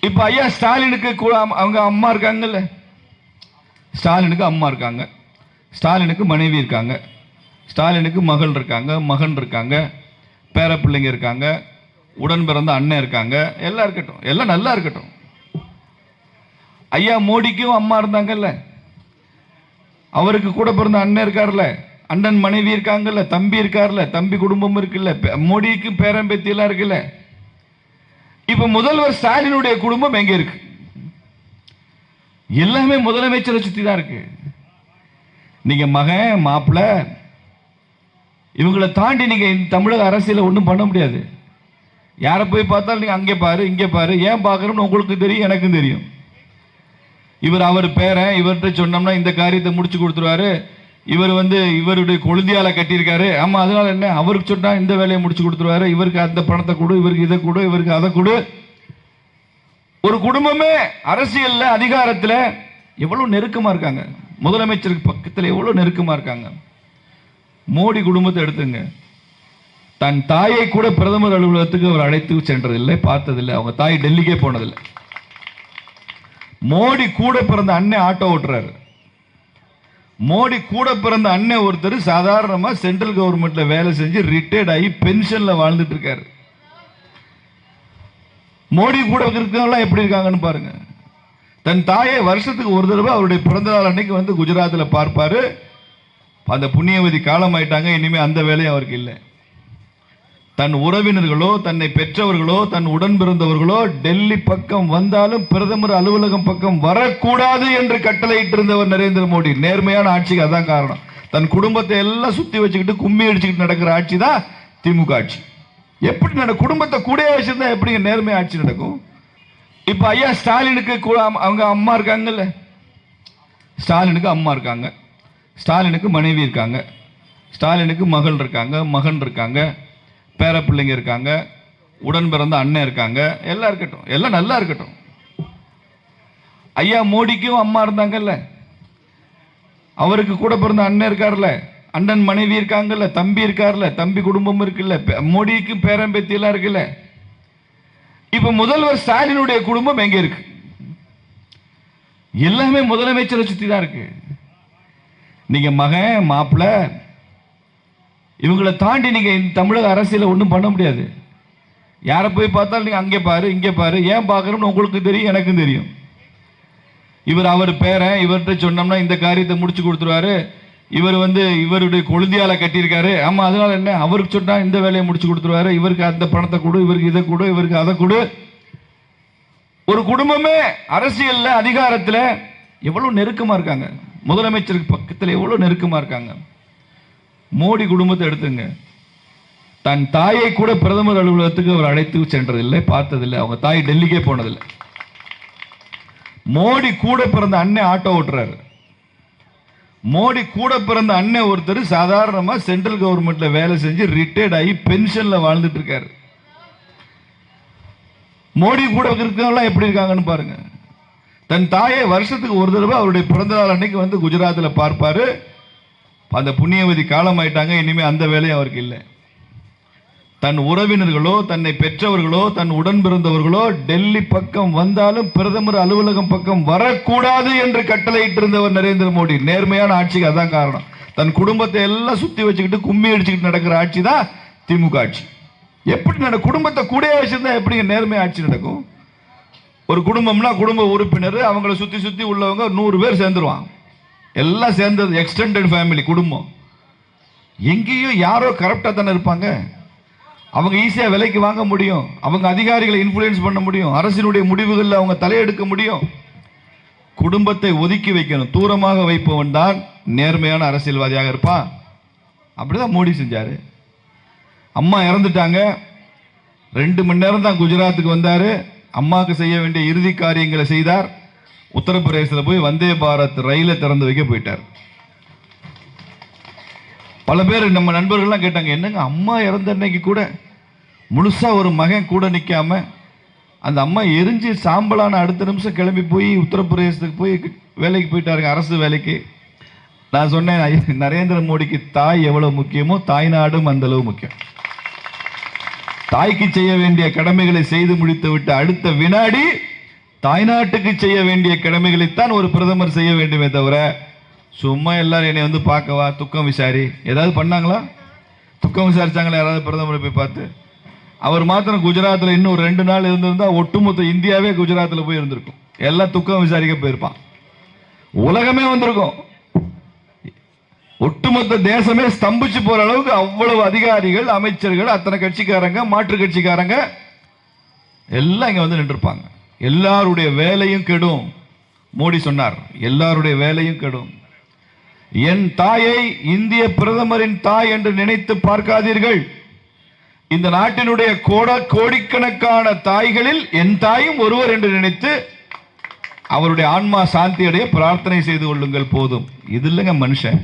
இப்ப ஐயா ஸ்டாலினுக்கு கூட அவங்க அம்மா இருக்காங்கல்ல? ஸ்டாலினுக்கு அம்மா இருக்காங்க. ஸ்டாலினுக்கு மனைவி இருக்காங்க. ஸ்டாலினுக்கு மகள் இருக்காங்க மகன் இருக்காங்க பேர பிள்ளைங்க இருக்காங்க உடன் பிறந்த அண்ணன் இருக்காங்க எல்லாம் இருக்கட்டும். எல்லாம் நல்லா இருக்கட்டும். ஐயா மோடிக்கும் அம்மா இருந்தாங்கல்ல? அவருக்கு கூட பிறந்த அண்ணன் இருக்கார்ல? அண்ணன் மனைவி இருக்காங்கல்ல? தம்பி இருக்கார்ல? தம்பி குடும்பம் இருக்குல்ல? மோடிக்கும் மோடிக்கு எல்லாம் இருக்குல்ல? இப்ப முதல்வர் ஸ்டாலினுடைய குடும்பம் எங்க இருக்கு? எல்லாமே முதலமைச்சரை சுத்தி தான் இருக்கு. நீங்க மகன் மாப்பிள்ள இவங்களை தாண்டி நீங்க தமிழக அரசியல ஒன்றும் பண்ண முடியாது. யாரை போய் பார்த்தாலும் நீங்க அங்கே பாரு இங்கே பாரு. ஏன் பார்க்கறோம்னு உங்களுக்கு தெரியும் எனக்கும் தெரியும். இவர் அவர் பேரன் இவர்கிட்ட சொன்னோம்னா இந்த காரியத்தை முடிச்சு கொடுத்துருவாரு. இவர் வந்து இவருடைய கொழுந்தியால கட்டியிருக்காரு. ஆமா அதனால என்ன? அவருக்கு சொன்னா இந்த வேலையை முடிச்சு கொடுத்துருவாரு. இவருக்கு அந்த பணத்தை கொடு இவருக்கு இதை கொடு இவருக்கு அதை கொடு. ஒரு குடும்பமே அரசியல்ல அதிகாரத்துல எவ்வளவு நெருக்கமா இருக்காங்க. முதலமைச்சருக்கு பக்கத்துல எவ்வளவு நெருக்கமா இருக்காங்க. மோடி குடும்பத்தை எடுத்துங்க. தன் தாயை கூட பிரதமர் அலுவலகத்துக்கு அவர் அழைத்து சென்றதில்லை பார்த்ததில்லை. அவங்க தாய் டெல்லிக்கே போனதில்லை. மோடி கூட பிறந்த அண்ணன் ஆட்டோ ஓட்டுறாரு. மோடி கூட பிறந்த அண்ணன் ஒருத்தர் சாதாரணமா சென்ட்ரல் கவர்மெண்ட்ல வேலை செஞ்சு ரிட்டையர்ட் ஆகி பென்ஷன்ல வாழ்ந்துட்டு இருக்காரு. மோடி கூட இருக்கிறவங்களாம் எப்படி இருக்காங்கன்னு பாருங்க. தன் தாயை வருஷத்துக்கு ஒரு தடவை அவருடைய பிறந்த நாள் அன்னைக்கு வந்து குஜராத்தில் பார்ப்பாரு. அந்த புண்ணியவதி காலம் ஆயிட்டாங்க இனிமே அந்த வேலையும் அவருக்கு இல்லை. தன் உறவினர்களோ தன்னை பெற்றவர்களோ தன் உடன் பிறந்தவர்களோ டெல்லி பக்கம் வந்தாலும் பிரதமர் அலுவலகம் பக்கம் வரக்கூடாது என்று கட்டளையிட்டிருந்தவர் நரேந்திர மோடி. நேர்மையான ஆட்சிக்கு அதான் காரணம். தன் குடும்பத்தை எல்லாம் சுத்தி வச்சுக்கிட்டு கும்மி அடிச்சுக்கிட்டு நடக்கிற ஆட்சி தான் திமுக ஆட்சி. எப்படி நட குடும்பத்தை கூட வச்சிருந்தா எப்படிங்க நேர்மை ஆட்சி நடக்கும்? இப்ப ஐயா ஸ்டாலினுக்கு கூட அவங்க அம்மா இருக்காங்கல்ல? ஸ்டாலினுக்கு அம்மா இருக்காங்க. ஸ்டாலினுக்கு மனைவி இருக்காங்க. ஸ்டாலினுக்கு மகள் இருக்காங்க மகன் இருக்காங்க. பேர பிள்ளைங்க இருக்காங்க உடன் பிறந்த அண்ணன் இருக்காங்க எல்லாம் இருக்கட்டும் எல்லாம் நல்லா இருக்கட்டும். ஐயா மோடிக்கும் அம்மா இருந்தாங்கல்ல? அவருக்கு கூட பிறந்த அண்ணன் இருக்கார்ல அண்ணன் மனைவி இருக்காங்கல்ல? தம்பி இருக்கார்ல தம்பி குடும்பம் இருக்குல்ல? மோடிக்கும் மோடிக்கு பேரம்பேத்தி எல்லாம் இருக்குல்ல? இப்ப முதல்வர் ஸ்டாலினுடைய குடும்பம் எங்க இருக்கு? எல்லாமே முதலமைச்சரை சுத்தி தான் இருக்கு. நீங்க மகன் மாப்பிள்ள இவங்களை தாண்டி நீங்கள் இந்த தமிழக அரசியலில் ஒன்றும் பண்ண முடியாது. யாரை போய் பார்த்தாலும் நீங்கள் அங்கே பாரு இங்கே பாரு. ஏன் பார்க்குறோம்னு உங்களுக்கு தெரியும் எனக்கும் தெரியும். இவர் அவர் பேரை இவர்கிட்ட சொன்னோம்னா இந்த காரியத்தை முடிச்சு கொடுத்துருவாரு. இவர் வந்து இவருடைய கொழுந்தியால கட்டியிருக்காரு. ஆமாம் அதனால என்ன? அவருக்கு சொன்னால் இந்த வேலையை முடிச்சு கொடுத்துருவாரு. இவருக்கு அந்த பணத்தை கொடு இவருக்கு இதை கொடு இவருக்கு அதை கொடு. ஒரு குடும்பமே அரசியலில் அதிகாரத்தில் எவ்வளோ நெருக்கமாக இருக்காங்க. முதலமைச்சருக்கு பக்கத்தில் எவ்வளோ நெருக்கமாக இருக்காங்க. மோடி குடும்பத்தை எடுத்துங்க. தன் தாயை கூட பிரதமர் அலுவலகத்துக்கு அவர் அழைத்து சென்றதில்லை பார்த்ததில்லை. அவங்க தாய் டெல்லிக்கே போனதில்லை. மோடி கூட பிறந்த அண்ணன் ஆட்டோ ஓட்டுறாரு. மோடி கூட பிறந்த அண்ணன் ஒருத்தர் சாதாரணமா சென்ட்ரல் கவர்மெண்ட்ல வேலை செஞ்சு ரிட்டையர்ட் ஆகி பென்ஷன்ல வாழ்ந்துட்டு இருக்காரு. மோடி கூட இருக்கிறவங்களாம் எப்படி இருக்காங்கன்னு பாருங்க. தன் தாயை வருஷத்துக்கு ஒரு தடவை அவருடைய பிறந்த நாள் அன்னைக்கு வந்து குஜராத்தில் பார்ப்பாரு. அந்த புண்ணியவதி காலமாயிட்டாங்க இனிமேல் அந்த வேலை அவருக்கு இல்லை. தன் உறவினர்களோ தன்னை பெற்றவர்களோ தன் உடன் பிறந்தவர்களோ டெல்லி பக்கம் வந்தாலும் பிரதமர் அலுவலகம் பக்கம் வரக்கூடாது என்று கட்டளையிட்டிருந்தவர் நரேந்திர மோடி. நேர்மையான ஆட்சிக்கு அதான் காரணம். தன் குடும்பத்தை எல்லாம் சுத்தி வச்சுக்கிட்டு கும்மி அடிச்சுக்கிட்டு நடக்கிற ஆட்சி தான் திமுக ஆட்சி. எப்படி நட குடும்பத்தை கூட வச்சிருந்தா எப்படி நேர்மை ஆட்சி நடக்கும்? ஒரு குடும்பம்னா குடும்ப உறுப்பினர் அவங்கள சுத்தி சுத்தி உள்ளவங்க நூறு பேர் சேர்ந்துருவான் எல்லாம் சேர்ந்தது எக்ஸ்டெண்டட் ஃபேமிலி குடும்பம். எங்கேயும் யாரோ கரெக்டாக தானே இருப்பாங்க. அவங்க ஈஸியாக விலைக்கு வாங்க முடியும். அவங்க அதிகாரிகளை இன்ஃப்ளூயன்ஸ் பண்ண முடியும். அரசினுடைய முடிவுகளில் அவங்க தலையெடுக்க முடியும். குடும்பத்தை ஒதுக்கி வைக்கணும். தூரமாக வைப்பவன் தான் நேர்மையான அரசியல்வாதியாக இருப்பான். அப்படிதான் மோடி செஞ்சார். அம்மா இறந்துட்டாங்க. ரெண்டு மணி நேரம் தான் குஜராத்துக்கு வந்தார். அம்மாவுக்கு செய்ய வேண்டிய இறுதி காரியங்களை செய்தார். உத்தரப்பிரதேசத்தில் போய் வந்தே பாரத் ரயிலை திறந்து வைக்க போயிட்டார். பல பேர் நம்ம நண்பர்கள்லாம் கேட்டாங்க என்னங்க அம்மா இறந்த அன்னைக்கு கூட முழுசாக ஒரு மகன் கூட நிற்காம அந்த அம்மா எரிஞ்சு சாம்பலான அடுத்த நிமிஷம் கிளம்பி போய் உத்தரப்பிரதேசத்துக்கு போய் வேலைக்கு போயிட்டாருங்க அரசு வேலைக்கு. நான் சொன்னேன் நரேந்திர மோடிக்கு தாய் எவ்வளோ முக்கியமோ தாய் நாடும் அந்தளவு முக்கியம். தாய்க்கு செய்ய வேண்டிய கடமைகளை செய்து முடித்து விட்டு அடுத்த வினாடி தாய்நாட்டுக்கு செய்ய வேண்டிய கடமைகளைத்தான் ஒரு பிரதமர் செய்ய வேண்டுமே தவிர சும்மா எல்லாரும் என்னை வந்து பார்க்கவா துக்கம் விசாரி. ஏதாவது பண்ணாங்களா? துக்கம் விசாரிச்சாங்களா? யாராவது பிரதமரை போய் பார்த்து. அவர் மாத்திரம் குஜராத்தில் இன்னும் ரெண்டு நாள் இருந்திருந்தால் ஒட்டுமொத்த இந்தியாவே குஜராத்தில் போய் இருந்திருக்கும். எல்லாம் துக்கம் விசாரிக்க போயிருப்பான். உலகமே வந்திருக்கும். ஒட்டுமொத்த தேசமே ஸ்தம்பிச்சு போற அளவுக்கு அவ்வளவு அதிகாரிகள் அமைச்சர்கள் அத்தனை கட்சிக்காரங்க மாற்று கட்சிக்காரங்க எல்லாம் இங்க வந்து நின்றுருப்பாங்க. எல்லாருடைய வேலையும் கெடும். மோடி சொன்னார் எல்லாருடைய வேலையும் கெடும். என் தாயை இந்திய பிரதமரின் தாய் என்று நினைத்து பார்க்காதீர்கள். இந்த நாட்டினுடைய கோட கோடிக்கணக்கான தாய்களில் என் தாயும் ஒருவர் என்று நினைத்து அவருடைய ஆன்மா சாந்தியடைய பிரார்த்தனை செய்து கொள்ளுங்கள் போதும். இது இல்லைங்க மனுஷன்.